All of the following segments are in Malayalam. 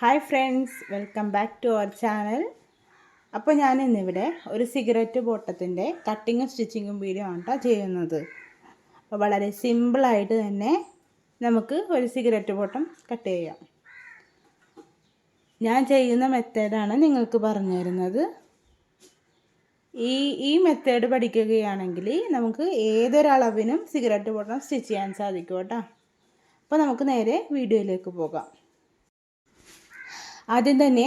Hi friends welcome back to our channel അപ്പോൾ ഞാൻ ഇന്നിവിടെ ഒരു സിഗരറ്റ് ബോട്ടത്തിന്റെ കട്ടിങ്ങും സ്റ്റിച്ചിങ്ങും വീഡിയോ ആണ് കേട്ടോ ചെയ്യുന്നത്. അപ്പോൾ വളരെ സിമ്പിളായിട്ട് തന്നെ നമുക്ക് ഒരു സിഗരറ്റ് ബോട്ടം കട്ട് ചെയ്യാം. ഞാൻ ചെയ്യുന്ന മെത്തേഡാണ് നിങ്ങൾക്ക് പറഞ്ഞു തരുന്നത്. ഈ ഈ മെത്തേഡ് പഠിക്കുകയാണെങ്കിൽ നമുക്ക് ഏതൊരളവിനും സിഗരറ്റ് ബോട്ടം സ്റ്റിച്ച് ചെയ്യാൻ സാധിക്കും കേട്ടോ അപ്പോൾ നമുക്ക് നേരെ വീഡിയോയിലേക്ക് പോകാം. ആദ്യം തന്നെ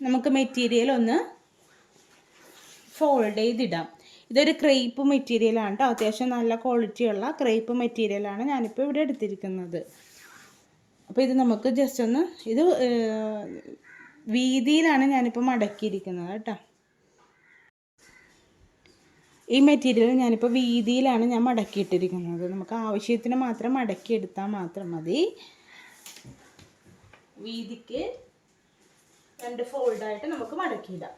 നമുക്ക് മെറ്റീരിയൽ ഒന്ന് ഫോൾഡ് ചെയ്തിടാം. ഇതൊരു ക്രേപ്പ് മെറ്റീരിയലാണ് കേട്ടോ അത്യാവശ്യം നല്ല ക്വാളിറ്റിയുള്ള ക്രേപ്പ് മെറ്റീരിയലാണ് ഞാനിപ്പോൾ ഇവിടെ എടുത്തിരിക്കുന്നത്. അപ്പോൾ ഇത് നമുക്ക് ജസ്റ്റ് ഒന്ന് ഇത് വീതിയിലാണ് ഞാനിപ്പോൾ മടക്കിയിരിക്കുന്നത് കേട്ടോ ഈ മെറ്റീരിയൽ ഞാനിപ്പോൾ വീതിയിലാണ് ഞാൻ മടക്കിയിട്ടിരിക്കുന്നത്. നമുക്ക് ആവശ്യത്തിന് മാത്രം മടക്കിയെടുത്താൽ മാത്രം മതി. വീതിക്ക് രണ്ട് ഫോൾഡായിട്ട് നമുക്ക് മടക്കിയിടാം.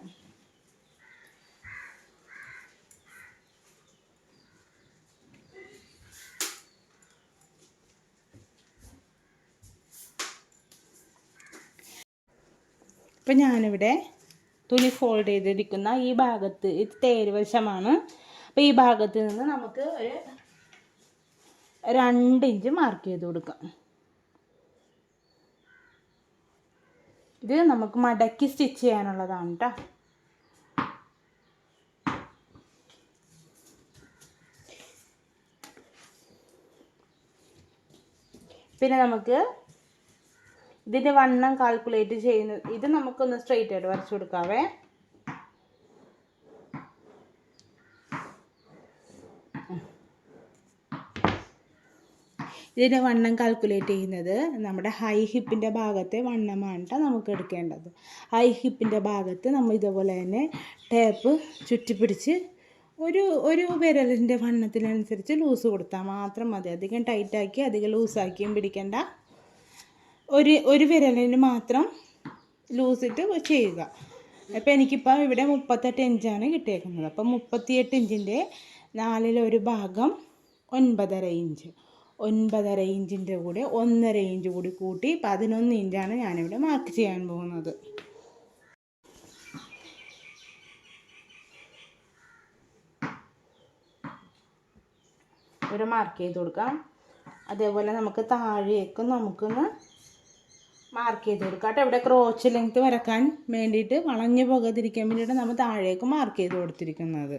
ഇപ്പം ഞാനിവിടെ തുണി ഫോൾഡ് ചെയ്തിരിക്കുന്ന ഈ ഭാഗത്ത് ഇത് തേരുവശമാണ് അപ്പോൾ ഈ ഭാഗത്ത് നിന്ന് നമുക്ക് ഒരു രണ്ട് ഇഞ്ച് മാർക്ക് ചെയ്ത് കൊടുക്കാം. ഇത് നമുക്ക് മടക്കി സ്റ്റിച്ച് ചെയ്യാനുള്ളതാണ് കേട്ടോ പിന്നെ നമുക്ക് ഇതിന്റെ വണ്ണം കാൽക്കുലേറ്റ് ചെയ്യുന്നത് ഇത് നമുക്കൊന്ന് സ്ട്രെയിറ്റ് ആയിട്ട് വരച്ചു കൊടുക്കാവേ. ഇതിന്റെ വണ്ണം കാൽക്കുലേറ്റ് ചെയ്യുന്നത് നമ്മുടെ ഹൈ ഹിപ്പിന്റെ ഭാഗത്തെ വണ്ണമാണ് കേട്ടോ നമുക്ക് എടുക്കേണ്ടത്. ഹൈ ഹിപ്പിന്റെ ഭാഗത്ത് നമ്മൾ ഇതേപോലെ തന്നെ ടേപ്പ് ചുറ്റിപ്പിടിച്ച് ഒരു ഒരു വിരലിന്റെ വണ്ണത്തിനനുസരിച്ച് ലൂസ് കൊടുത്താൽ മാത്രം മതി. അധികം ടൈറ്റാക്കി അധികം ലൂസാക്കിയും പിടിക്കേണ്ട. ഒരു ഒരു വിരലിന് മാത്രം ലൂസിട്ട് ചെയ്യുക. അപ്പോൾ എനിക്കിപ്പോൾ ഇവിടെ മുപ്പത്തെട്ട് ഇഞ്ചാണ് കിട്ടിയേക്കുന്നത്. അപ്പോൾ മുപ്പത്തിയെട്ട് ഇഞ്ചിന്റെ നാലിലൊരു ഭാഗം ഒൻപതര ഇഞ്ച് ഒൻപതര ഇഞ്ചിന്റെ കൂടെ ഒന്നര ഇഞ്ച് കൂടി കൂട്ടി പതിനൊന്ന് ഇഞ്ചാണ് ഞാനിവിടെ മാർക്ക് ചെയ്യാൻ പോകുന്നത്. ഒരു മാർക്ക് ചെയ്ത് കൊടുക്കാം. അതേപോലെ നമുക്ക് താഴേക്കും നമുക്കൊന്ന് മാർക്ക് ചെയ്ത് കൊടുക്കാം. കേട്ടോ ഇവിടെ ക്രോച്ച് ലെങ്ത് വരക്കാൻ വേണ്ടിയിട്ട് വളഞ്ഞു പോകാതിരിക്കാൻ വേണ്ടിയിട്ട് നമ്മൾ താഴേക്ക് മാർക്ക് ചെയ്ത് കൊടുത്തിരിക്കുന്നത്.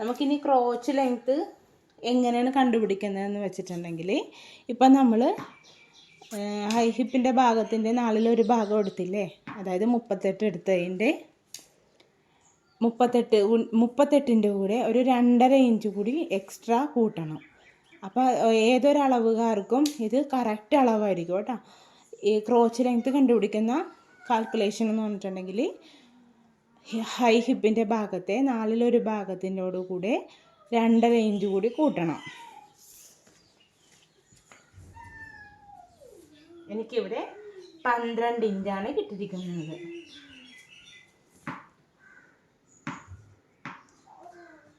നമുക്കിനി ക്രോച്ച് ലെങ്ത്ത് എങ്ങനെയാണ് കണ്ടുപിടിക്കുന്നതെന്ന് വെച്ചിട്ടുണ്ടെങ്കിൽ ഇപ്പം നമ്മൾ ഹൈ ഹിപ്പിന്റെ ഭാഗത്തിന്റെ നാലിലൊരു ഭാഗം എടുത്തില്ലേ? അതായത് മുപ്പത്തെട്ട് എടുത്തതിന്റെ മുപ്പത്തെട്ട് മുപ്പത്തെട്ടിന്റെ കൂടെ ഒരു രണ്ടര ഇഞ്ച് കൂടി എക്സ്ട്രാ കൂട്ടണം. അപ്പോൾ ഏതൊരളവുകാർക്കും ഇത് കറക്റ്റ് അളവായിരിക്കും കേട്ടോ. ഈ ക്രോച്ച് ലെങ്ത് കണ്ടുപിടിക്കുന്ന കാൽക്കുലേഷൻ എന്ന് പറഞ്ഞിട്ടുണ്ടെങ്കിൽ ഹൈ ഹിപ്പിന്റെ ഭാഗത്തെ നാലിലൊരു ഭാഗത്തിന്റെ കൂടെ രണ്ടര ഇഞ്ച് കൂടി കൂട്ടണം. എനിക്കിവിടെ പന്ത്രണ്ട് ഇഞ്ചാണ് കിട്ടിയിരിക്കുന്നത്.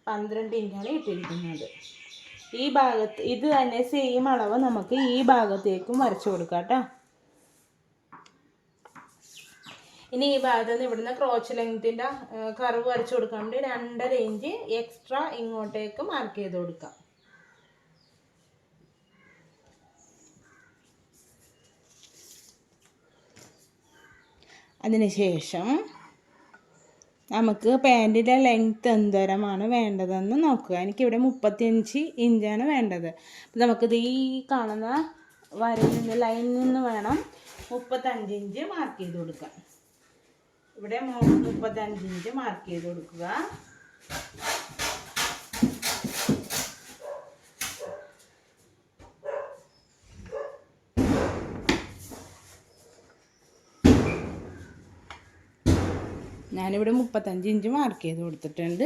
പന്ത്രണ്ട് ഇഞ്ചാണ് കിട്ടിയിരിക്കുന്നത്. ഈ ഭാഗത്ത് ഇത് തന്നെ സെയിം അളവ് നമുക്ക് ഈ ഭാഗത്തേക്കും വരച്ചു കൊടുക്കാം കേട്ടോ. ഇനി ഈ ഭാഗത്ത് നിന്ന് ഇവിടുന്ന് ക്രോച്ച് ലെങ്ത്തിന്റെ കറവ് വരച്ചു കൊടുക്കാൻ വേണ്ടി രണ്ടര ഇഞ്ച് എക്സ്ട്രാ ഇങ്ങോട്ടേക്ക് മാർക്ക് ചെയ്ത് കൊടുക്കാം. അതിനുശേഷം നമുക്ക് പാന്റിന്റെ ലെങ്ത്ത് എന്തോരമാണ് വേണ്ടതെന്ന് നോക്കുക. എനിക്കിവിടെ മുപ്പത്തിയഞ്ച് ഇഞ്ചാണ് വേണ്ടത്. അപ്പം നമുക്കിത് ഈ കാണുന്ന വരയിൽ നിന്ന് ലൈനിൽ നിന്ന് വേണം മുപ്പത്തഞ്ച് ഇഞ്ച് മാർക്ക് ചെയ്ത് കൊടുക്കാം ഇവിടെ മുപ്പത്തഞ്ച് ഇഞ്ച് മാർക്ക് ചെയ്ത് കൊടുക്കുക. ഞാനിവിടെ മുപ്പത്തഞ്ച് ഇഞ്ച് മാർക്ക് ചെയ്ത് കൊടുത്തിട്ടുണ്ട്.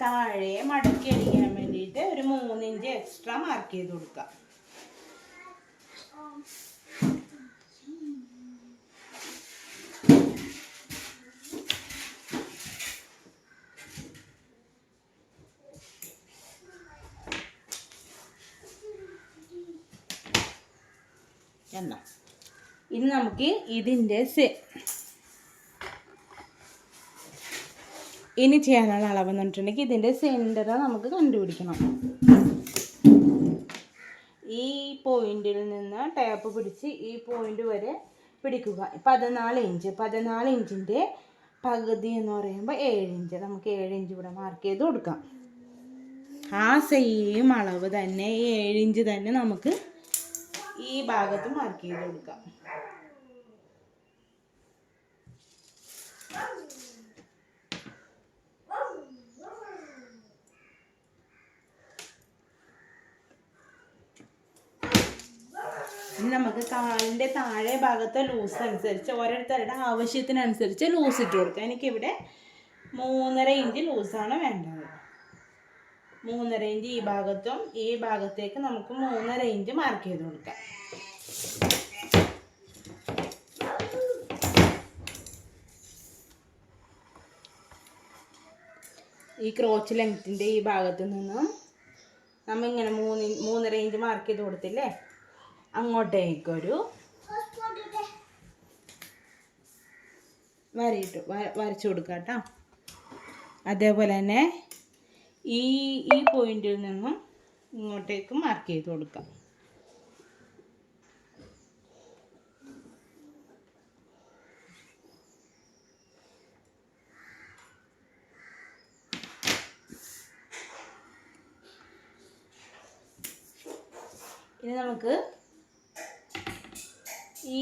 താഴെ മടക്കി അടിക്കാൻ വേണ്ടിയിട്ട് ഒരു മൂന്ന് ഇഞ്ച് എക്സ്ട്രാ മാർക്ക് ചെയ്ത് കൊടുക്കാം. ഇനി നമുക്ക് ഇതിന്റെ സെ ഇനി ചെയ്യാനുള്ള അളവെന്ന് പറഞ്ഞിട്ടുണ്ടെങ്കിൽ ഇതിന്റെ സെന്റർ നമുക്ക് കണ്ടുപിടിക്കണം. ഈ പോയിന്റിൽ നിന്ന് ടാപ്പ് പിടിച്ച് ഈ പോയിന്റ് വരെ പിടിക്കുക. പതിനാല് ഇഞ്ച് പതിനാല് ഇഞ്ചിന്റെ പകുതി എന്ന് പറയുമ്പോൾ ഏഴ് ഇഞ്ച് നമുക്ക് ഏഴ് ഇഞ്ച് ഇവിടെ മാർക്ക് ചെയ്ത് കൊടുക്കാം. ആ സെയിം അളവ് തന്നെ ഈ ഏഴ് ഇഞ്ച് തന്നെ നമുക്ക് ഈ ഭാഗത്ത് മാർക്ക് ചെയ്ത് കൊടുക്കാം. നമുക്ക് കാലിന്റെ താഴെ ഭാഗത്തെ ലൂസ് അനുസരിച്ച് ഓരോരുത്തരുടെ ആവശ്യത്തിനനുസരിച്ച് ലൂസ് ഇട്ട് കൊടുക്കുക എനിക്കിവിടെ മൂന്നര ഇഞ്ച് ലൂസാണ് വേണ്ടത്. മൂന്നര ഇഞ്ച് ഈ ഭാഗത്തും ഈ ഭാഗത്തേക്ക് നമുക്ക് മൂന്നര ഇഞ്ച് മാർക്ക് ചെയ്ത് കൊടുക്കാം. ഈ ക്രോച്ച് ലെങ്ത്തിന്റെ ഈ ഭാഗത്ത് നിന്നും നമ്മ ഇങ്ങനെ മൂന്ന് മൂന്നര ഇഞ്ച് മാർക്ക് ചെയ്ത് കൊടുത്തില്ലേ? അങ്ങോട്ടേക്കൊരു വരയിട്ടു വരച്ചു കൊടുക്കാം കേട്ടോ അതേപോലെ തന്നെ ഈ ഈ പോയിന്റിൽ നിന്നും ഇങ്ങോട്ടേക്ക് മാർക്ക് ചെയ്ത് കൊടുക്കാം. ഇനി നമുക്ക് ഈ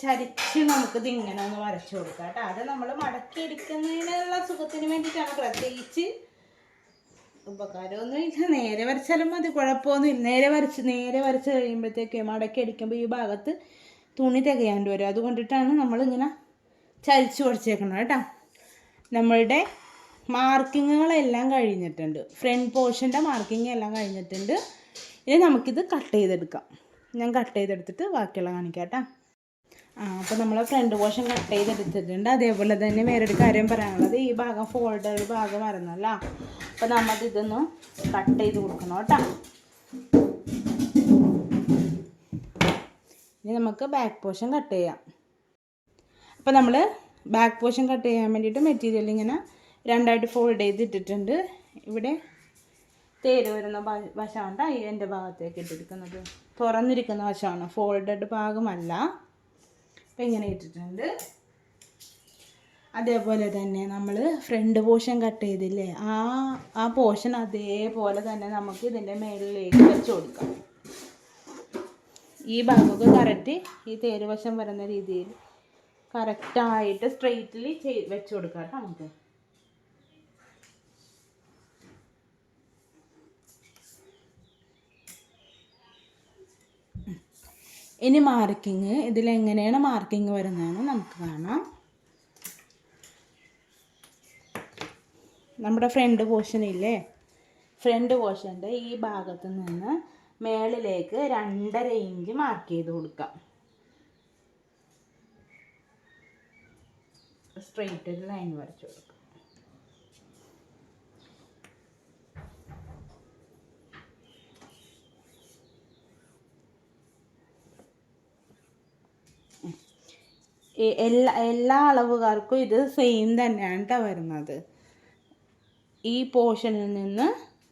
ചരിച്ച് നമുക്കിത് ഇങ്ങനെ ഒന്ന് വരച്ചു കൊടുക്കാം കേട്ടോ. അത് നമ്മൾ മടക്കി എടുക്കുന്നതിനുള്ള സുഖത്തിന് വേണ്ടിയിട്ടാണ് പ്രത്യേകിച്ച് ഉപകാരമൊന്നുമില്ല നേരെ വരച്ചാലും മതി കുഴപ്പമൊന്നുമില്ല നേരെ വരച്ച് നേരെ വരച്ച് കഴിയുമ്പോഴത്തേക്ക് മടക്കി അടിക്കുമ്പോൾ ഈ ഭാഗത്ത് തുണി തികയാണ്ട് വരും. അതുകൊണ്ടിട്ടാണ് നമ്മളിങ്ങനെ ചരിച്ച് കുറച്ചേക്കണം കേട്ടോ. നമ്മളുടെ മാർക്കിങ്ങുകളെല്ലാം കഴിഞ്ഞിട്ടുണ്ട്. ഫ്രണ്ട് പോർഷന്റെ മാർക്കിംഗ് എല്ലാം കഴിഞ്ഞിട്ടുണ്ട്. ഇനി നമുക്കിത് കട്ട് ചെയ്തെടുക്കാം. ഞാൻ കട്ട് ചെയ്തെടുത്തിട്ട് ബാക്കിയുള്ള കാണിക്കാം ആ അപ്പോൾ നമ്മൾ ഫ്രണ്ട് പോർഷൻ കട്ട് ചെയ്തെടുത്തിട്ടുണ്ട്. അതേപോലെ തന്നെ വേറൊരു കാര്യം പറയാനുള്ളത്. ഈ ഭാഗം ഫോൾഡ് ഒരു ഭാഗം വരുന്നല്ല അപ്പോൾ നമ്മൾ ഇതൊന്ന് കട്ട് ചെയ്ത് കൊടുക്കണം കേട്ടോ. ഇനി നമുക്ക് ബാക്ക് പോർഷൻ കട്ട് ചെയ്യാം. അപ്പോൾ നമ്മൾ ബാക്ക് പോർഷൻ കട്ട് ചെയ്യാൻ വേണ്ടിയിട്ട് മെറ്റീരിയൽ ഇങ്ങനെ രണ്ടായിട്ട് ഫോൾഡ് ചെയ്തിട്ടിട്ടുണ്ട്. ഇവിടെ തേര് വരുന്ന വശമുണ്ട് എന്റെ ഭാഗത്തേക്ക് ഇട്ടിരിക്കുന്നത്. തുറന്നിരിക്കുന്ന വശമാണ്. ഫോൾഡഡ് ഭാഗമല്ല. അപ്പം ഇങ്ങനെ ഇട്ടിട്ടുണ്ട്. അതേപോലെ തന്നെ നമ്മൾ ഫ്രണ്ട് പോർഷൻ കട്ട് ചെയ്തില്ലേ? ആ ആ പോർഷൻ അതേപോലെ തന്നെ നമുക്ക് ഇതിന്റെ മേളിലേക്ക് വെച്ച് കൊടുക്കാം. ഈ ഭാഗമൊക്കെ കറക്റ്റ് ഈ തേര് വശം വരുന്ന രീതിയിൽ കറക്റ്റായിട്ട് സ്ട്രെയിറ്റിൽ ചെയ് വെച്ച് കൊടുക്കാം കേട്ടോ നമുക്ക്. ഇനി മാർക്കിങ് ഇതിലെങ്ങനെയാണ് മാർക്കിങ് വരുന്നതെന്ന് നമുക്ക് കാണാം. നമ്മുടെ ഫ്രണ്ട് പോർഷൻ ഇല്ലേ? ഫ്രണ്ട് പോർഷന്റെ ഈ ഭാഗത്ത് നിന്ന് മേളിലേക്ക് രണ്ടര ഇഞ്ച് മാർക്ക് ചെയ്ത് കൊടുക്കാം. സ്ട്രെയിറ്റ് ഒരു ലൈൻ വരച്ചു കൊടുക്കാം. എല്ലാ എല്ലാ അളവുകാർക്കും ഇത് സെയിം തന്നെയാണ് കേട്ടോ വരുന്നത്. ഈ പോർഷനിൽ നിന്ന്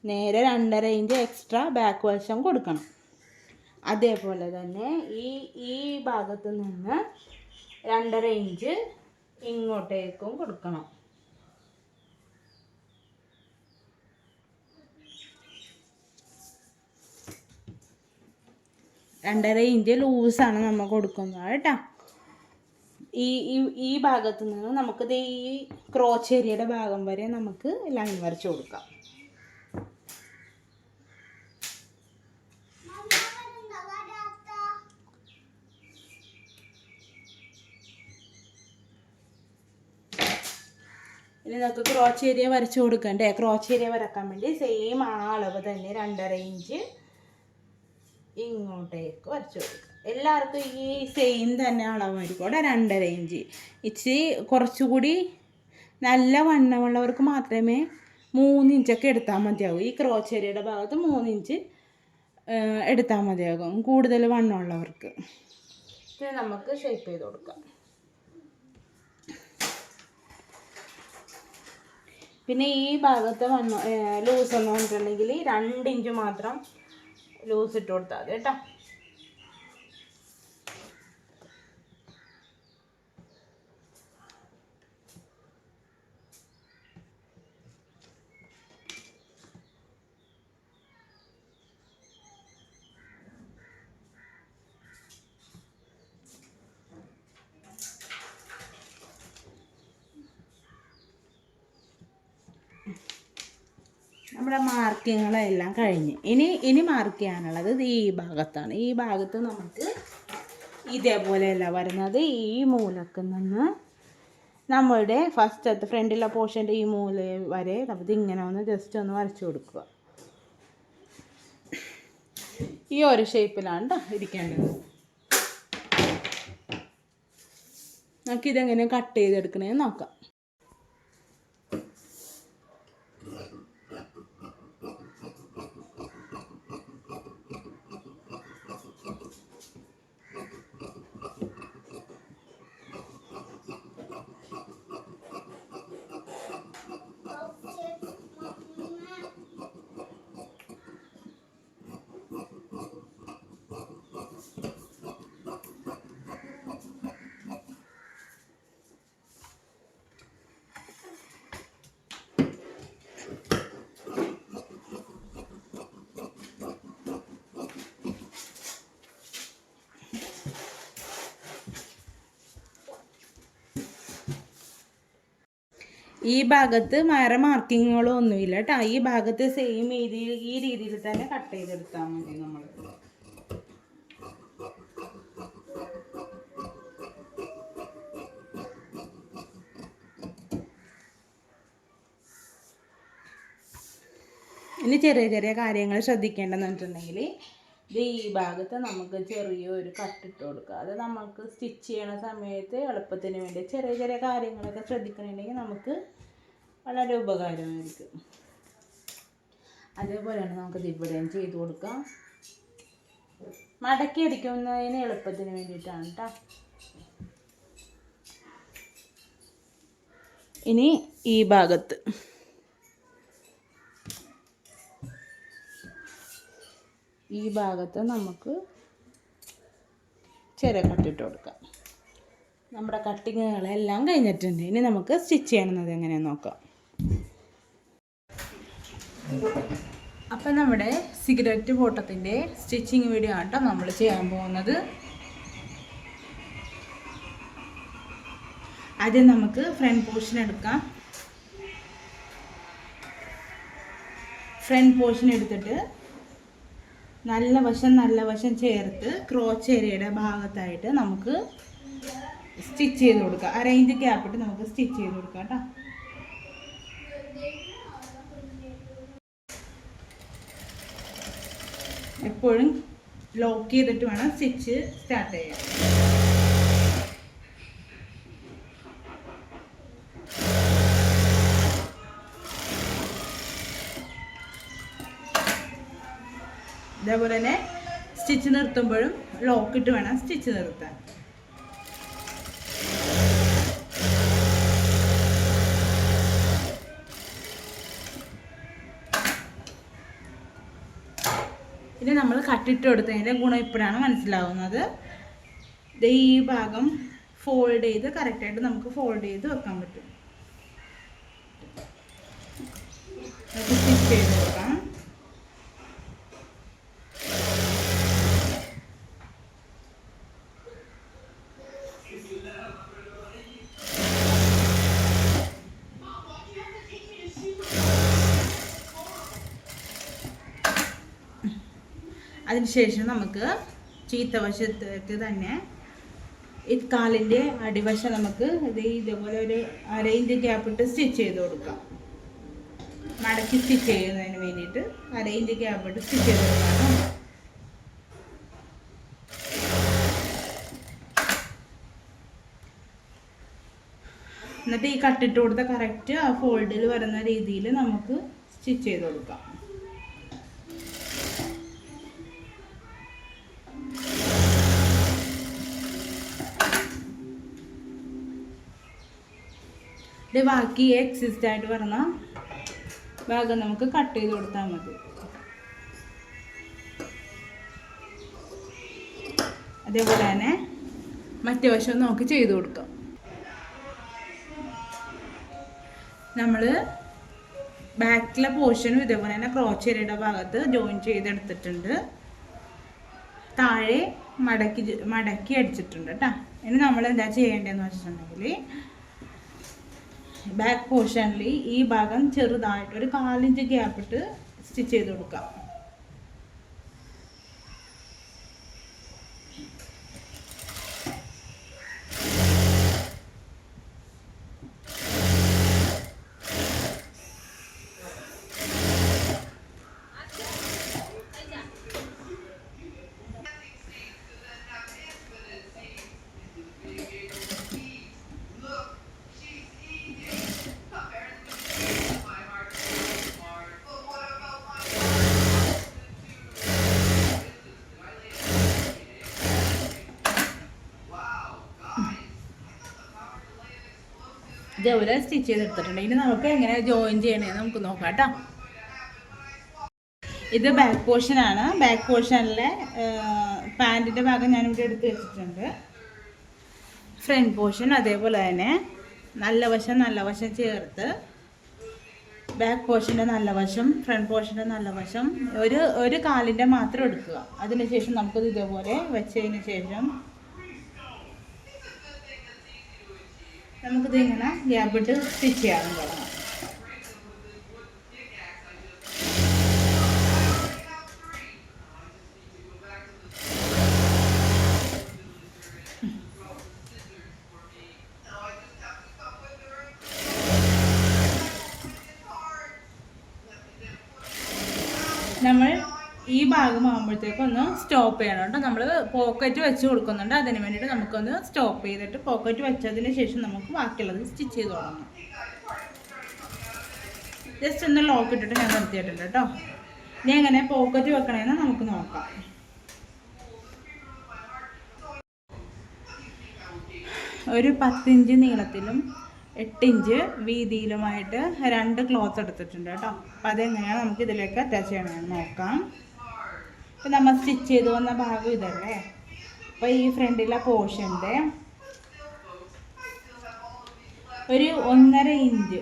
നേരെ രണ്ടര ഇഞ്ച് എക്സ്ട്രാ ബാക്ക് വശം കൊടുക്കണം. അതേപോലെ തന്നെ ഈ ഈ ഭാഗത്ത് നിന്ന് രണ്ടര ഇഞ്ച് ഇങ്ങോട്ടേക്കും കൊടുക്കണം. രണ്ടര ഇഞ്ച് ലൂസാണ് നമ്മൾ കൊടുക്കുന്നത് കേട്ടോ ഈ ഈ ഭാഗത്തു നിന്ന് നമുക്കിത് ഈ ക്രോച്ച് ഏരിയയുടെ ഭാഗം വരെ നമുക്ക് ലൈൻ വരച്ച് കൊടുക്കാം. ഇനി നമുക്ക് ക്രോച്ച് ഏരിയ വരച്ച് കൊടുക്കണ്ടേ? ക്രോച്ച് ഏരിയ വരക്കാൻ വേണ്ടി സെയിം ആ അളവ് തന്നെ രണ്ടര ഇഞ്ച് ഇങ്ങോട്ടേക്ക് വരച്ചു കൊടുക്കുക എല്ലാവർക്കും ഈ സെയിം തന്നെ അളവായിരിക്കും. അവിടെ രണ്ടര ഇഞ്ച്. ഇച്ചിരി കുറച്ചുകൂടി നല്ല വണ്ണമുള്ളവർക്ക് മാത്രമേ മൂന്ന് ഇഞ്ചൊക്കെ എടുത്താൽ മതിയാകും ഈ ക്രോച്ചേരിയുടെ ഭാഗത്ത് മൂന്ന് ഇഞ്ച് എടുത്താൽ മതിയാകും. കൂടുതൽ വണ്ണമുള്ളവർക്ക്. ഇത് നമുക്ക് ഷേപ്പ് ചെയ്ത് കൊടുക്കാം. പിന്നെ ഈ ഭാഗത്ത് വന്ന് ലൂസ് എന്ന് പറഞ്ഞിട്ടുണ്ടെങ്കിൽ രണ്ട് ഇഞ്ച് മാത്രം ലൂസ് ഇട്ട് കൊടുത്താൽ മതി കേട്ടോ നമ്മുടെ മാർക്കിങ്ങുകളെല്ലാം കഴിഞ്ഞ്. ഇനി ഇനി മാർക്ക് ചെയ്യാനുള്ളത് ഈ ഭാഗത്താണ്. ഈ ഭാഗത്ത് നമുക്ക് ഇതേപോലെയല്ല വരുന്നത്. ഈ മൂലക്ക് നിന്ന് നമ്മളുടെ ഫസ്റ്റത്തെ ഫ്രണ്ടിലെ പോർഷന്റെ ഈ മൂല വരെ നമുക്ക് ഇങ്ങനെ ഒന്ന് ജസ്റ്റ് ഒന്ന് വരച്ചു കൊടുക്കുക. ഈ ഒരു ഷേപ്പിലാണ് ഇരിക്കേണ്ടത്. നമുക്കിതെങ്ങനെ കട്ട് ചെയ്തെടുക്കണേന്ന് നോക്കാം. ഈ ഭാഗത്ത് വേറെ മാർക്കിങ്ങുകളോ ഒന്നുമില്ല കേട്ടോ. ഈ ഭാഗത്ത് സെയിം രീതിയിൽ ഈ രീതിയിൽ തന്നെ കട്ട് ചെയ്തെടുത്താൽ മതി നമ്മൾ ഇനി ചെറിയ ചെറിയ കാര്യങ്ങൾ ശ്രദ്ധിക്കേണ്ടതെന്ന് വെച്ചിട്ടുണ്ടെങ്കിൽ ഇത് ഈ ഭാഗത്ത് നമുക്ക് ചെറിയൊരു കട്ടിട്ട് കൊടുക്കുക അത് നമുക്ക് സ്റ്റിച്ച് ചെയ്യണ സമയത്ത് എളുപ്പത്തിന് വേണ്ടി ചെറിയ ചെറിയ കാര്യങ്ങളൊക്കെ ശ്രദ്ധിക്കണമെങ്കിൽ നമുക്ക് വളരെ ഉപകാരമായിരിക്കും. അതേപോലെയാണ് നമുക്കത് ഇവിടെയും ചെയ്ത് കൊടുക്കാം. മടക്കി അടിക്കുന്നതിന് എളുപ്പത്തിന് വേണ്ടിയിട്ടാണ് കേട്ടോ ഇനി ഈ ഭാഗത്ത്. ഈ ഭാഗത്ത് നമുക്ക് ചെറിയ കട്ടിട്ട് കൊടുക്കാം. നമ്മുടെ കട്ടിങ്ങുകളെല്ലാം കഴിഞ്ഞിട്ടുണ്ട്. ഇനി നമുക്ക് സ്റ്റിച്ച് ചെയ്യണമെന്നത് എങ്ങനെയാണെന്ന് നോക്കാം. അപ്പം നമ്മുടെ സിഗരറ്റ് ഫോട്ടത്തിന്റെ സ്റ്റിച്ചിങ് വീഡിയോ ആട്ടോ നമ്മൾ ചെയ്യാൻ പോകുന്നത്. ആദ്യം നമുക്ക് ഫ്രണ്ട് പോർഷൻ എടുക്കാം. ഫ്രണ്ട് പോർഷൻ എടുത്തിട്ട് നല്ല വശം നല്ല വശം ചേർത്ത് ക്രോച്ച് ഏരിയയുടെ ഭാഗത്തായിട്ട് നമുക്ക് സ്റ്റിച്ച് ചെയ്ത് കൊടുക്കാം. അറേഞ്ച് ഗ്യാപ്പിട്ട് നമുക്ക് സ്റ്റിച്ച് ചെയ്ത് കൊടുക്കാം കേട്ടോ. എപ്പോഴും ലോക്ക് ചെയ്തിട്ട് വേണം സ്റ്റിച്ച് സ്റ്റാർട്ട് ചെയ്യാൻ. ഇതേപോലെ തന്നെ സ്റ്റിച്ച് നിർത്തുമ്പോഴും ലോക്ക് ഇട്ട് വേണം സ്റ്റിച്ച് നിർത്താൻ. കട്ടിട്ട് കൊടുത്തതിന്റെ ഗുണം ഇപ്പോഴാണ് മനസ്സിലാവുന്നത്. ഈ ഭാഗം ഫോൾഡ് ചെയ്ത് കറക്റ്റായിട്ട് നമുക്ക് ഫോൾഡ് ചെയ്ത് വെക്കാൻ പറ്റും. സ്റ്റിച്ച് ചെയ്ത് കൊടുക്കാം അതിനുശേഷം നമുക്ക് ചീത്ത വശത്തേക്ക് തന്നെ ഈ കാലിന്റെ അടിവശം നമുക്ക് ഇത് ഇതേപോലെ ഒരു അര ഇഞ്ച് ഗ്യാപ്പിട്ട് സ്റ്റിച്ച് ചെയ്ത് കൊടുക്കാം. മടക്കി സ്റ്റിച്ച് ചെയ്യുന്നതിന് വേണ്ടിയിട്ട് അര ഇഞ്ച് ഗ്യാപ്പിട്ട് സ്റ്റിച്ച് ചെയ്ത് കൊടുക്കാം. എന്നിട്ട് ഈ കട്ടിട്ട് കൊടുത്ത കറക്റ്റ് ആ ഫോൾഡിൽ വരുന്ന രീതിയിൽ നമുക്ക് സ്റ്റിച്ച് ചെയ്ത് കൊടുക്കാം. ഇത് ബാക്കി എക്സിസ്റ്റ് ആയിട്ട് പറഞ്ഞ ഭാഗം നമുക്ക് കട്ട് ചെയ്ത് കൊടുത്താൽ മതി. അതേപോലെ തന്നെ മറ്റേ വശം നമുക്ക് ചെയ്ത് കൊടുക്കാം. നമ്മൾ ബാക്കിലെ പോർഷനും ഇതേപോലെ തന്നെ ക്രോച്ചേരിയുടെ ഭാഗത്ത് ജോയിൻ ചെയ്തെടുത്തിട്ടുണ്ട്. താഴെ മടക്കി മടക്കി അടിച്ചിട്ടുണ്ട് കേട്ടോ ഇനി നമ്മൾ എന്താ ചെയ്യേണ്ടതെന്ന് വെച്ചിട്ടുണ്ടെങ്കിൽ ബാക്ക് പോർഷനിൽ ഈ ഭാഗം ചെറുതായിട്ട് ഒരു കാലിഞ്ച് ഗ്യാപ്പിട്ട് സ്റ്റിച്ച് ചെയ്ത് കൊടുക്കാം. ഇതേപോലെ സ്റ്റിച്ച് ചെയ്തെടുത്തിട്ടുണ്ട്. ഇനി നമുക്ക് എങ്ങനെ ജോയിൻ ചെയ്യണമെന്ന് നമുക്ക് നോക്കാം കേട്ടോ. ഇത് ബാക്ക് പോർഷനാണ് ബാക്ക് പോർഷനിലെ പാന്റിന്റെ ഭാഗം ഞാനിവിടെ എടുത്ത് വെച്ചിട്ടുണ്ട്. ഫ്രണ്ട് പോർഷൻ അതേപോലെ തന്നെ നല്ല വശം നല്ല വശം ചേർത്ത് ബാക്ക് പോർഷന്റെ നല്ല വശം ഫ്രണ്ട് പോർഷന്റെ നല്ല വശം ഒരു ഒരു കാലിന്റെ മാത്രം എടുക്കുക. അതിനുശേഷം നമുക്കത് ഇതേപോലെ വെച്ചതിന് ശേഷം നമുക്കിത് ഇങ്ങനെ ഗ്യാപ്പിട്ട് സ്റ്റിച്ച് ചെയ്യാൻ തുടങ്ങാം നമ്മൾ ഈ ഭാഗം ആകുമ്പോഴത്തേക്കും സ്റ്റോപ്പ് ചെയ്യണം കേട്ടോ. നമ്മൾ പോക്കറ്റ് വെച്ച് കൊടുക്കുന്നുണ്ട്. അതിന് വേണ്ടിയിട്ട് നമുക്കൊന്ന് സ്റ്റോപ്പ് ചെയ്തിട്ട് പോക്കറ്റ് വെച്ചതിന് ശേഷം നമുക്ക് ബാക്കിയുള്ളത് സ്റ്റിച്ച് ചെയ്ത് തുടങ്ങാം. ജസ്റ്റ് ഒന്ന് ലോക്ക് ഇട്ടിട്ട് ഞാൻ നിർത്തിയിട്ടുണ്ട് കേട്ടോ. ഇനി എങ്ങനെ പോക്കറ്റ് വെക്കണമെന്ന് നമുക്ക് നോക്കാം. ഒരു പത്തിഞ്ച് നീളത്തിലും എട്ടിഞ്ച് വീതിയിലുമായിട്ട് രണ്ട് ക്ലോത്ത് എടുത്തിട്ടുണ്ട് കേട്ടോ. അപ്പം അതെങ്ങനെയാണ് നമുക്ക് ഇതിലേക്ക് അറ്റാച്ച് ചെയ്യണമെന്ന് നോക്കാം. ഇപ്പം നമ്മൾ സ്റ്റിച്ച് ചെയ്ത് വന്ന ഭാഗം ഇതല്ലേ? അപ്പോൾ ഈ ഫ്രണ്ടിലെ പോർഷന്റെ ഒരു ഒന്നര ഇഞ്ച്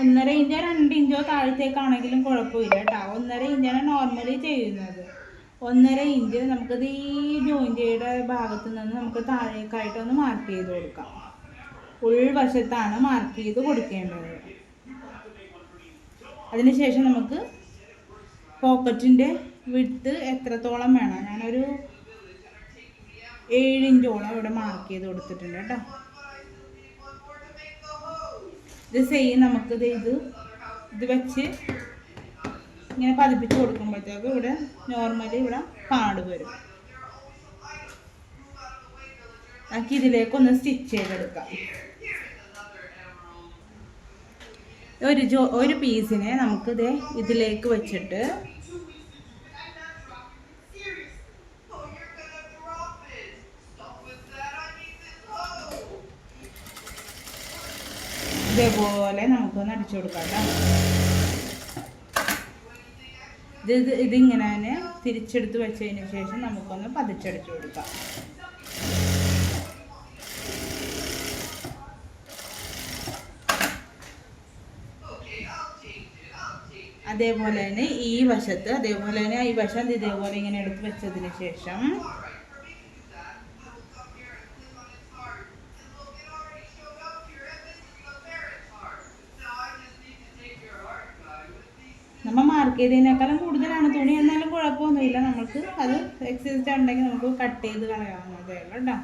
ഒന്നര ഇഞ്ചോ രണ്ട് ഇഞ്ചോ താഴത്തേക്കാണെങ്കിലും കുഴപ്പമില്ല കേട്ടോ. ഒന്നര ഇഞ്ചാണ് നോർമലി ചെയ്യുന്നത്. ഒന്നര ഇഞ്ച് നമുക്കത് ഈ ജോയിന്റയുടെ ഭാഗത്ത് നിന്ന് നമുക്ക് താഴേക്കായിട്ടൊന്ന് മാർക്ക് ചെയ്ത് കൊടുക്കാം. ഉൾവശത്താണ് മാർക്ക് ചെയ്ത് കൊടുക്കേണ്ടത്. അതിനുശേഷം നമുക്ക് പോക്കറ്റിന്റെ വിട്ട് എത്രത്തോളം വേണം? ഞാനൊരു ഏഴ് ഇഞ്ചോളം ഇവിടെ മാർക്ക് ചെയ്ത് കൊടുത്തിട്ടുണ്ട് കേട്ടോ. ഇത് സെയിം നമുക്കിത് ഇത് ഇത് വെച്ച് ഇങ്ങനെ പതിപ്പിച്ച് കൊടുക്കുമ്പോഴത്തേക്ക് ഇവിടെ നോർമലി ഇവിടെ പാട് വരും. നമുക്ക് ഇതിലേക്കൊന്ന് സ്റ്റിച്ച് ചെയ്തെടുക്കാം. ഒരു ജോ ഒരു പീസിനെ നമുക്കിത് ഇതിലേക്ക് വെച്ചിട്ട് ഇതേപോലെ നമുക്കൊന്ന് അടിച്ചു കൊടുക്കാം കേട്ടോ ഇത് ഇത് ഇതിങ്ങനെ തന്നെ തിരിച്ചെടുത്ത് വെച്ചതിന് ശേഷം നമുക്കൊന്ന് പതിച്ചടിച്ചു കൊടുക്കാം. അതേപോലെ തന്നെ ഈ വശത്ത് അതേപോലെ തന്നെ ഈ വശം ഇതേപോലെ ഇങ്ങനെ എടുത്ത് വെച്ചതിന് ശേഷം നമ്മൾ മാർക്ക് ചെയ്തതിനേക്കാളും കൂടുതലാണ് തുണി. എന്നാലും കുഴപ്പമൊന്നുമില്ല. നമുക്ക് അത് എക്സൈസ് ഉണ്ടെങ്കിൽ നമുക്ക് കട്ട് ചെയ്ത് കളയാവുന്നതേ ഉള്ളൂ കേട്ടോ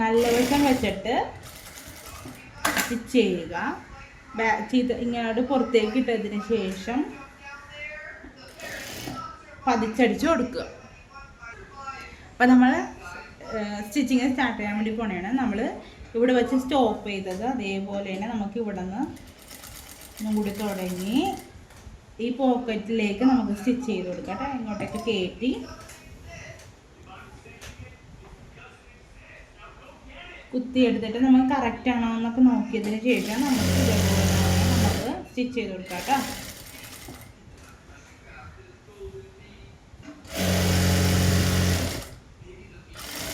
നല്ല വശം വെച്ചിട്ട് സ്റ്റിച്ച് ചെയ്യുക. ചെയ്ത് ഇങ്ങോട്ട് പുറത്തേക്ക് ഇട്ടതിന് ശേഷം പതിച്ചടിച്ച് കൊടുക്കുക. അപ്പം നമ്മൾ സ്റ്റിച്ചിങ് സ്റ്റാർട്ട് ചെയ്യാൻ വേണ്ടി പോണേണ്. നമ്മൾ ഇവിടെ വെച്ച് സ്റ്റോപ്പ് ചെയ്തത് അതേപോലെ തന്നെ നമുക്ക് ഇവിടെ നിന്ന് മൂടി തുടങ്ങി ഈ പോക്കറ്റിലേക്ക് നമുക്ക് സ്റ്റിച്ച് ചെയ്ത് കൊടുക്കാം. കേട്ടോ? ഇങ്ങോട്ടേക്ക് കയറ്റി കുത്തി എടുത്തിട്ട് നമ്മൾ കറക്റ്റ് ആണോ എന്നൊക്കെ നോക്കിയതിന് ശേഷം നമുക്ക് നമുക്ക് സ്റ്റിച്ച് ചെയ്ത് കൊടുക്കാം കേട്ടോ.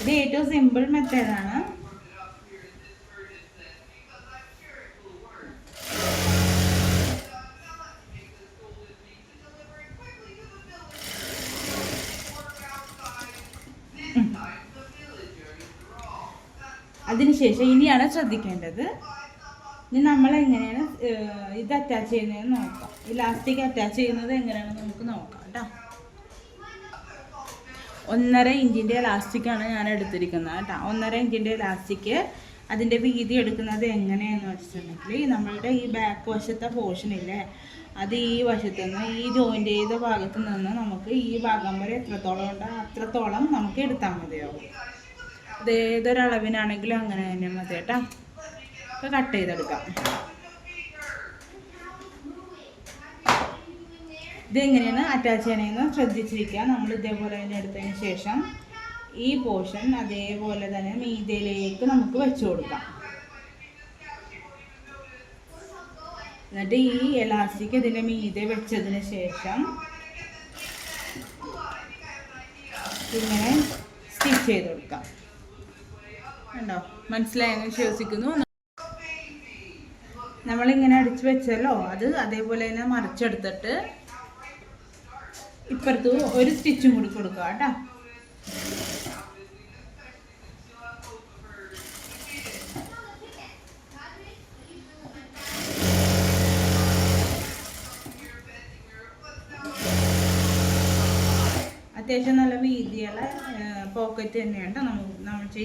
ഇത് ഏറ്റവും സിമ്പിൾ മെത്തേഡാണ് അതിനുശേഷം ഇനിയാണ് ശ്രദ്ധിക്കേണ്ടത്. ഇനി നമ്മൾ എങ്ങനെയാണ് ഇത് അറ്റാച്ച് ചെയ്യുന്നതെന്ന് നോക്കാം. ഇലാസ്റ്റിക് അറ്റാച്ച് ചെയ്യുന്നത് എങ്ങനെയാണെന്ന് നമുക്ക് നോക്കാം കേട്ടോ. ഒന്നര ഇഞ്ചിന്റെ ഇലാസ്റ്റിക്കാണ് ഞാൻ എടുത്തിരിക്കുന്നത് കേട്ടോ. ഒന്നര ഇഞ്ചിന്റെ ഇലാസ്റ്റിക്ക് അതിന്റെ വീതി എടുക്കുന്നത് എങ്ങനെയാന്ന് വെച്ചിട്ടുണ്ടെങ്കിൽ നമ്മളുടെ ഈ ബാക്ക് വശത്തെ പോർഷൻ ഇല്ലേ അത് ഈ വശത്തു നിന്ന് ഈ ജോയിന്റ് ചെയ്ത ഭാഗത്ത് നിന്ന് നമുക്ക് ഈ ഭാഗം വരെ എത്രത്തോളം ഉണ്ടോ അത്രത്തോളം നമുക്ക് എടുത്താൽ മതിയാവും. ഏതൊരളവിനാണെങ്കിലും അങ്ങനെ തന്നെ മതി കേട്ടോ. അപ്പോൾ കട്ട് ചെയ്തെടുക്കാം. ഇതെങ്ങനെയാണ് അറ്റാച്ച് ചെയ്യണമെന്ന് ശ്രദ്ധിച്ചിരിക്കുക. നമ്മൾ ഇതേപോലെ തന്നെ എടുത്തതിന് ശേഷം ഈ പോർഷൻ അതേപോലെ തന്നെ മീതയിലേക്ക് നമുക്ക് വെച്ചു കൊടുക്കാം. എന്നിട്ട് ഈ എലാസ്റ്റിക് ഇതിന്റെ മീതെ വെച്ചതിന് ശേഷം ഇങ്ങനെ സ്റ്റിച്ച് ചെയ്ത് കൊടുക്കാം. കണ്ടോ? മനസ്സിലായെന്ന് വിശ്വസിക്കുന്നു. നമ്മളിങ്ങനെ അടിച്ചു വെച്ചല്ലോ. അത് അതേപോലെ തന്നെ മറിച്ചെടുത്തിട്ട് ഇപ്പുറത്ത് ഒരു സ്റ്റിച്ചും കൂടി കൊടുക്കുക കേട്ടോ. അത്യാവശ്യം നല്ല വീതിയുള്ള പോക്കറ്റ് തന്നെയാണ് ട്ടോ അത്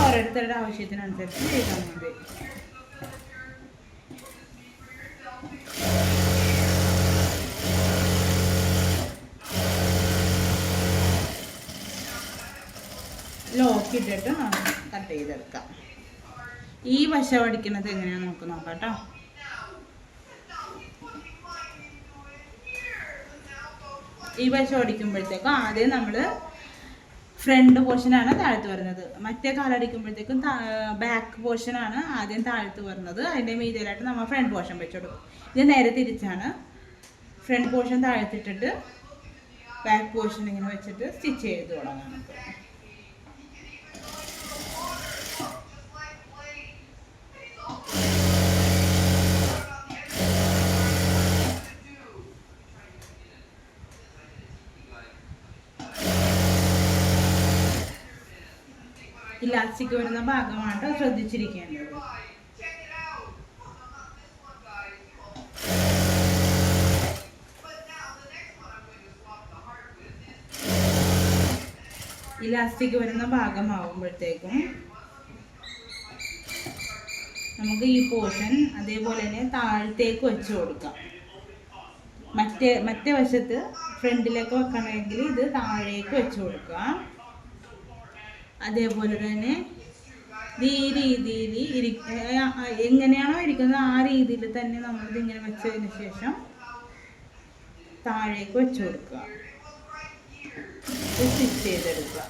ഓരോരുത്തരുടെ ആവശ്യത്തിനനുസരിച്ച് ചെയ്താൽ മതി. ലോക്ക് ഇട്ടിട്ട് നമുക്ക് കട്ട് ചെയ്തെടുക്കാം. ഈ വശം അടിക്കുന്നത് എങ്ങനെയാണെന്ന് നമുക്ക് നോക്കാം കേട്ടോ. ഈ വശം അടിക്കുമ്പോഴത്തേക്കും ആദ്യം നമ്മൾ ഫ്രണ്ട് പോർഷനാണ് താഴത്ത് വരുന്നത്. മറ്റേ കാലടിക്കുമ്പോഴത്തേക്കും ബാക്ക് പോർഷനാണ് ആദ്യം താഴത്ത് വരുന്നത്. അതിന്റെ മീതിയിലായിട്ട് നമ്മൾ ഫ്രണ്ട് പോർഷൻ വെച്ചെടുക്കും. ഇത് നേരെ തിരിച്ചാണ്. ഫ്രണ്ട് പോർഷൻ താഴത്തിട്ടിട്ട് ബാക്ക് പോർഷൻ ഇങ്ങനെ വെച്ചിട്ട് സ്റ്റിച്ച് ചെയ്ത് തുടങ്ങാം നമുക്ക്. ഇലാസ്റ്റിക് വരുന്ന ഭാഗമാണ് ശ്രദ്ധിച്ചിരിക്കേണ്ടത്. ഇലാസ്റ്റിക് വരുന്ന ഭാഗമാവുമ്പോഴത്തേക്കും നമുക്ക് ഈ പോർഷൻ അതേപോലെ തന്നെ താഴത്തേക്ക് വെച്ച് കൊടുക്കാം. മറ്റേ മറ്റേ വശത്ത് ഫ്രണ്ടിലേക്ക് വെക്കണമെങ്കിൽ ഇത് താഴേക്ക് വെച്ച് കൊടുക്കുക അതേപോലെ തന്നെ ഈ രീതിയിൽ ഇരി എങ്ങനെയാണോ ഇരിക്കുന്നത് ആ രീതിയിൽ തന്നെ നമ്മളിത് ഇങ്ങനെ വെച്ചതിന് ശേഷം താഴേക്ക് വെച്ച് കൊടുക്കുക. സ്റ്റിച്ച് ചെയ്തെടുക്കുക.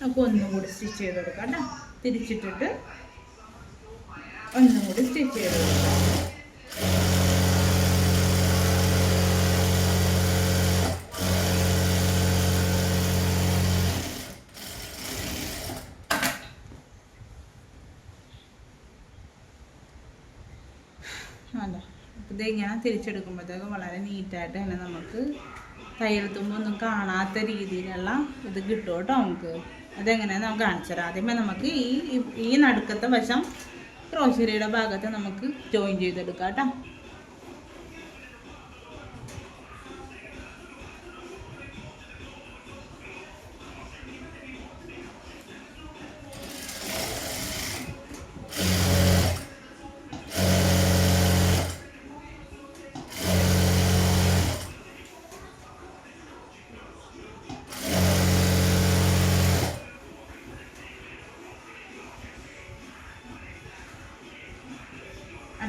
നമുക്ക് ഒന്നും കൂടി സ്റ്റിച്ച് ചെയ്തെടുക്കാം കേട്ടോ. തിരിച്ചിട്ടിട്ട് ഒന്നും കൂടി സ്റ്റിച്ച് ചെയ്തെടുക്കാം. ഇത് ഇങ്ങനെ തിരിച്ചെടുക്കുമ്പോഴത്തേക്ക് വളരെ നീറ്റായിട്ട് തന്നെ നമുക്ക് തയ്യൽത്തുമ്പോൾ ഒന്നും കാണാത്ത രീതിയിലുള്ള ഇത് കിട്ടും കേട്ടോ നമുക്ക്. അതെങ്ങനെയാണെന്ന് നമുക്ക് കാണിച്ചു തരാം ആദ്യമേ നമുക്ക് ഈ- ഈ നടുക്കത്തെ വശം ക്രോശരിയുടെ ഭാഗത്ത് നമുക്ക് ജോയിൻ ചെയ്തെടുക്കാം കേട്ടോ.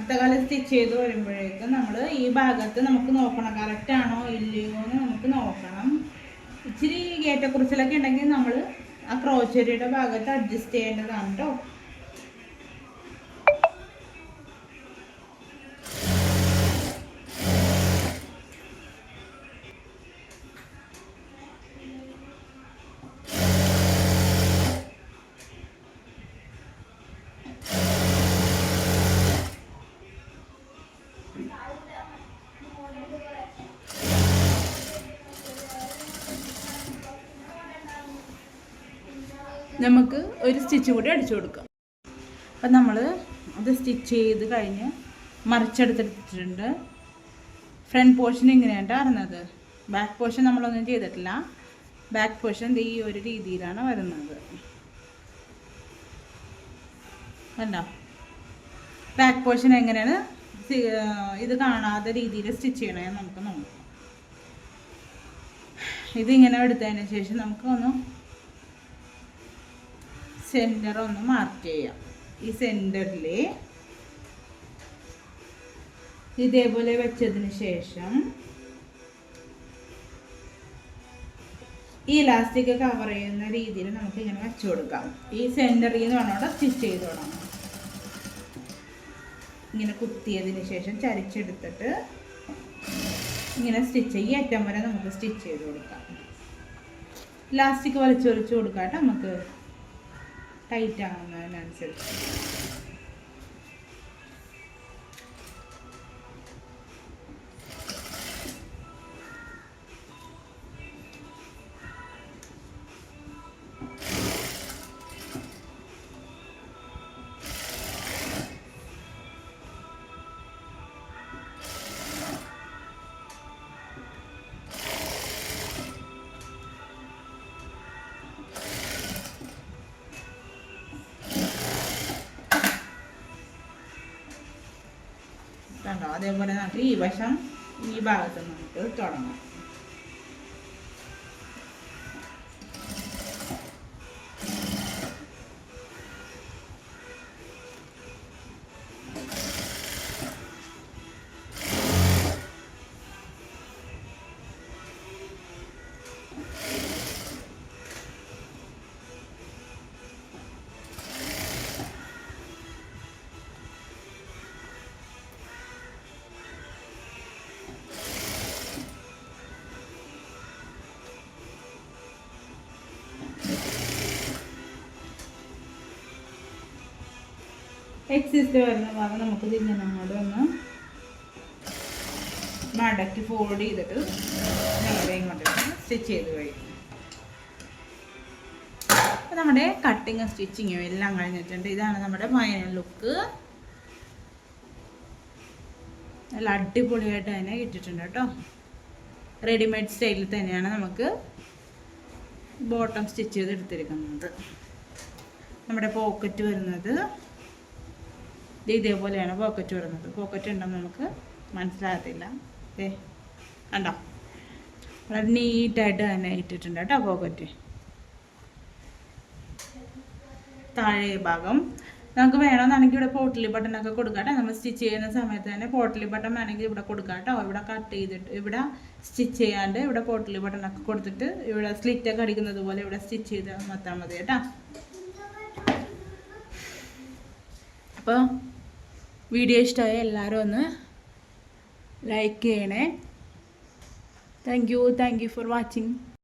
അടുത്ത കാലം സ്റ്റിച്ച് ചെയ്ത് വരുമ്പോഴേക്കും നമ്മൾ ഈ ഭാഗത്ത് നമുക്ക് നോക്കണം. കറക്റ്റ് ആണോ ഇല്ലയോ എന്ന് നമുക്ക് നോക്കണം. ഇച്ചിരി ഏറ്റക്കുറിച്ചിലൊക്കെ ഉണ്ടെങ്കിൽ നമ്മൾ ആ ക്രോച്ചരിയുടെ ഭാഗത്ത് അഡ്ജസ്റ്റ് ചെയ്യേണ്ടതാണ് കേട്ടോ നമുക്ക് ഒരു സ്റ്റിച്ച് കൂടി അടിച്ചു കൊടുക്കാം. അപ്പം നമ്മൾ അത് സ്റ്റിച്ച് ചെയ്ത് കഴിഞ്ഞ് മറിച്ചെടുത്തിട്ടുണ്ട്. ഫ്രണ്ട് പോർഷൻ ഇങ്ങനെയാണ് അറിഞ്ഞത് ബാക്ക് പോർഷൻ നമ്മളൊന്നും ചെയ്തിട്ടില്ല. ബാക്ക് പോർഷൻ ഈ ഒരു രീതിയിലാണ് വരുന്നത്. കണ്ടോ? ബാക്ക് പോർഷൻ എങ്ങനെയാണ് ഇത് കാണാത്ത രീതിയിൽ സ്റ്റിച്ച് ചെയ്യണമെന്ന് നമുക്ക് നോക്കാം. ഇതിങ്ങനെ എടുത്തതിന് ശേഷം നമുക്ക് ഒന്ന് സെന്റർ ഒന്ന് മാർക്ക് ചെയ്യാം. ഈ സെന്ററിൽ ഇതേപോലെ വെച്ചതിന് ശേഷം ഈ ഇലാസ്റ്റിക് കവർ ചെയ്യുന്ന രീതിയിൽ നമുക്ക് ഇങ്ങനെ വെച്ചു കൊടുക്കാം. ഈ സെന്ററിൽ നിന്ന് വേണം സ്റ്റിച്ച് ചെയ്ത് തുടങ്ങാം ഇങ്ങനെ കുത്തിയതിന് ശേഷം ചരിച്ചെടുത്തിട്ട് ഇങ്ങനെ സ്റ്റിച്ച് ഈ അറ്റം വരെ നമുക്ക് സ്റ്റിച്ച് ചെയ്ത് കൊടുക്കാം. ഇലാസ്റ്റിക് വലിച്ചൊലിച്ച് കൊടുക്കാം നമുക്ക് ടൈറ്റ് ആവുന്നതിനനുസരിച്ച് അതേപോലെ നമുക്ക് ഈ വശം ഈ ഭാഗത്ത് നമുക്ക് തുടങ്ങാം. എക്സിസ്റ്റ് വരുന്ന ഭാഗം നമുക്ക് അങ്ങോട്ട് ഒന്ന് മടക്കി ഫോൾഡ് ചെയ്തിട്ട് നേരെ ഇങ്ങോട്ട് സ്റ്റിച്ച് ചെയ്ത് കഴിയും നമ്മുടെ കട്ടിങ് സ്റ്റിച്ചിങ്ങും എല്ലാം കഴിഞ്ഞിട്ടുണ്ട്. ഇതാണ് നമ്മുടെ ഫൈനൽ ലുക്ക് നല്ല അടിപൊളിയായിട്ട് തന്നെ ഇട്ടിട്ടുണ്ട് കേട്ടോ. റെഡിമെയ്ഡ് സ്റ്റൈലിൽ തന്നെയാണ് നമുക്ക് ബോട്ടം സ്റ്റിച്ച് ചെയ്ത് എടുത്തിരിക്കുന്നത്. നമ്മുടെ പോക്കറ്റ് വരുന്നത് ഇതേപോലെയാണ് പോക്കറ്റ് വരുന്നത്. പോക്കറ്റ് ഉണ്ടെന്ന് നമുക്ക് മനസ്സിലാകത്തില്ല. ഏ കണ്ടോ? വളരെ നീറ്റായിട്ട് തന്നെ ഇട്ടിട്ടുണ്ട് കേട്ടോ പോക്കറ്റ് താഴെ ഭാഗം. നമുക്ക് വേണമെന്നാണെങ്കിൽ ഇവിടെ പോട്ടിലി ബട്ടണൊക്കെ കൊടുക്കാം കേട്ടോ. നമ്മൾ സ്റ്റിച്ച് ചെയ്യുന്ന സമയത്ത് തന്നെ പോട്ടിലി ബട്ടൺ വേണമെങ്കിൽ ഇവിടെ കൊടുക്കാം കേട്ടോ. ഇവിടെ കട്ട് ചെയ്തിട്ട് ഇവിടെ സ്റ്റിച്ച് ചെയ്യാണ്ട് ഇവിടെ പോട്ടിലി ബട്ടണൊക്കെ കൊടുത്തിട്ട് ഇവിടെ സ്ലിറ്റൊക്കെ അടിക്കുന്നത് പോലെ ഇവിടെ സ്റ്റിച്ച് ചെയ്താൽ മത്താൽ മതി കേട്ടോ. അപ്പോൾ വീഡിയോ ഇഷ്ടമായ എല്ലാവരും ഒന്ന് ലൈക്ക് ചെയ്യണേ. Thank you thank you for watching